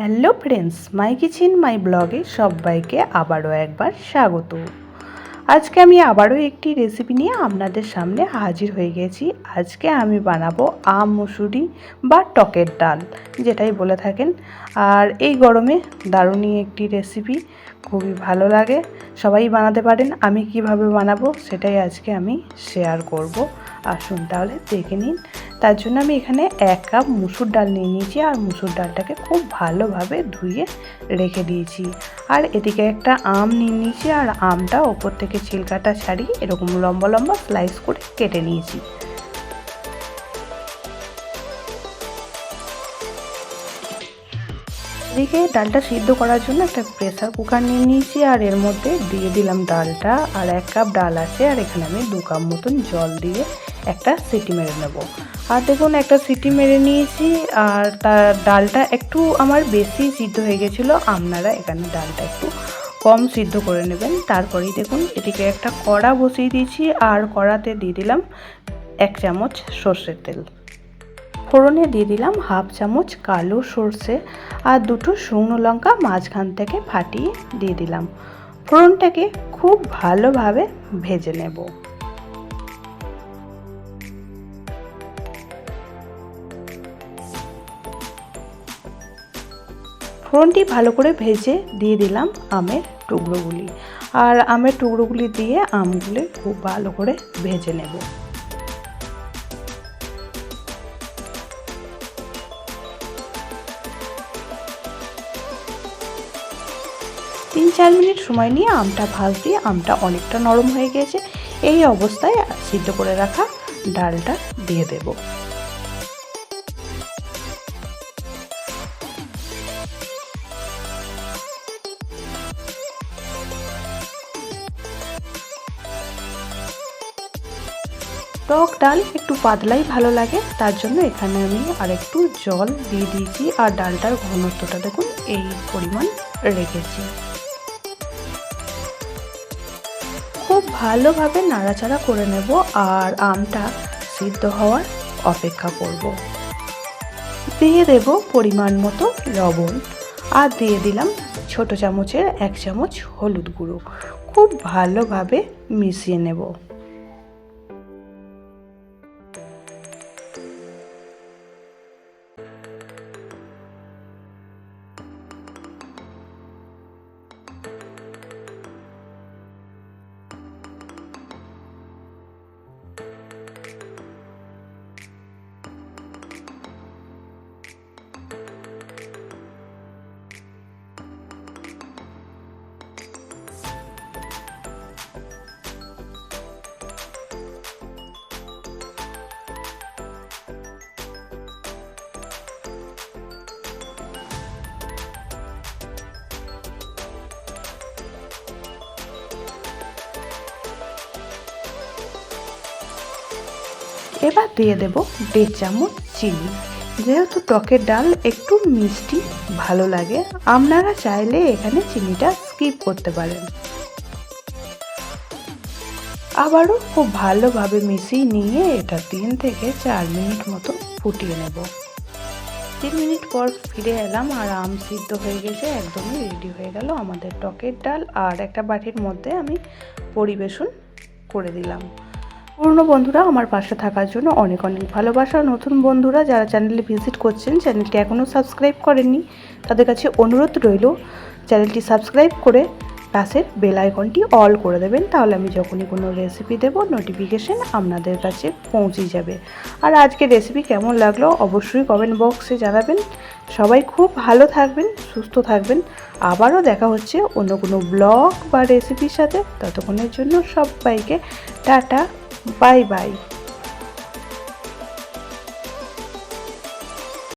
Hello friends, my kitchen, my ব্লগে সবাইকে আবারও একবার স্বাগত। আজকে আমি আবারও একটি রেসিপি নিয়ে আপনাদের সামনে হাজির হয়ে গেছি। আজকে আমি বানাবো আম, মুসুরি বা টকের ডাল, যেটাই বলে থাকেন। আর এই গরমে দারুণই একটি রেসিপি খুবই ভালো লাগে। সবাই বানাতে পারেন, আমি কীভাবে বানাবো সেটাই আজকে আমি শেয়ার করব। আসুন তাহলে দেখে নিন। তার জন্য আমি এখানে এক কাপ মুসুর ডাল নিয়ে নিয়েছি আর মুসুর ডালটাকে খুব ভালোভাবে ধুয়ে রেখে দিয়েছি। আর এদিকে একটা আম নিয়ে নিয়েছি আর আমটা ওপর থেকে ছিলকাটা ছাড়িয়ে এরকম লম্বা লম্বা স্লাইস করে কেটে নিয়েছি। এদিকে ডালটা সিদ্ধ করার জন্য একটা প্রেসার কুকার নিয়ে নিয়েছি আর এর মধ্যে দিয়ে দিলাম ডালটা আর এক কাপ ডাল আছে আর এখানে আমি দু কাপ মতন জল দিয়ে একটা সিটি মেরে নেব। আর দেখুন, একটা সিটি মেরে নিয়েছি, আর তার ডালটা একটু আমার বেশি সিদ্ধ হয়ে গেছিল। আপনারা এখানে ডালটা একটু কম সিদ্ধ করে নেবেন। তারপরেই দেখুন এটিকে একটা কড়া বসিয়ে দিয়েছি, আর কড়াতে দিয়ে দিলাম এক চামচ সর্ষের তেল। ফোড়নে দিয়ে দিলাম হাফ চামচ কালো সর্ষে আর দুটো শুকনো লঙ্কা মাঝখান থেকে ফাটিয়ে দিয়ে দিলাম। ফোড়নটাকে খুব ভালোভাবে ভেজে নেব। ফোড়নটি ভালো করে ভেজে দিয়ে দিলাম আমের টুকরোগুলি। আর আমের টুকরোগুলি দিয়ে আমগুলি খুব ভালো করে ভেজে নেব। তিন চার মিনিট সময় নিয়ে আমটা ভাজ দিয়ে আমটা অনেকটা নরম হয়ে গেছে। এই অবস্থায় সিদ্ধ করে রাখা ডালটা দিয়ে দেব। টক ডাল একটু পাতলাই ভালো লাগে, তার জন্য এখানে আমি আর একটু জল দিয়ে দিয়েছি আর ডালটার ঘনত্বটা দেখুন, এই পরিমাণ রেখেছি। খুব ভালোভাবে নাড়াচাড়া করে নেব আর আমটা সিদ্ধ হওয়ার অপেক্ষা করব। দিয়ে দেব পরিমাণ মতো লবণ আর দিয়ে দিলাম ছোট চামচের এক চামচ হলুদ গুঁড়ো। খুব ভালোভাবে মিশিয়ে নেব। এবার দিয়ে দেব দেড় চামচ চিনি। যেহেতু টকের ডাল একটু মিষ্টি, ভালো লাগে, আপনারা চাইলে এখানে চিনিটা স্কিপ করতে পারেন। আবারও খুব ভালোভাবে মিশিয়ে নিয়ে এটা তিন থেকে চার মিনিট মতো ফুটিয়ে নেব। তিন মিনিট পর ফিরে এলাম আর আম সিদ্ধ হয়ে গেছে, একদমই রেডি হয়ে গেল আমাদের টকের ডাল। আর একটা বাটির মধ্যে আমি পরিবেশন করে দিলাম। পুরনো বন্ধুরা, আমার পাশে থাকার জন্য অনেক অনেক ভালোবাসা। নতুন বন্ধুরা যারা চ্যানেলে ভিজিট করছেন চ্যানেলটি এখনও সাবস্ক্রাইব করেননি, তাদের কাছে অনুরোধ রইল চ্যানেলটি সাবস্ক্রাইব করে পাশের বেল আইকনটি অল করে দেবেন, তাহলে আমি যখনই কোনো রেসিপি দেবো নোটিফিকেশান আপনাদের কাছে পৌঁছে যাবে। আর আজকে রেসিপি কেমন লাগল অবশ্যই কমেন্ট বক্সে জানাবেন। সবাই খুব ভালো থাকবেন, সুস্থ থাকবেন। আবারও দেখা হচ্ছে অন্য কোনো ব্লগ বা রেসিপির সাথে। ততক্ষণের জন্য সবাইকে টাটা। Bye bye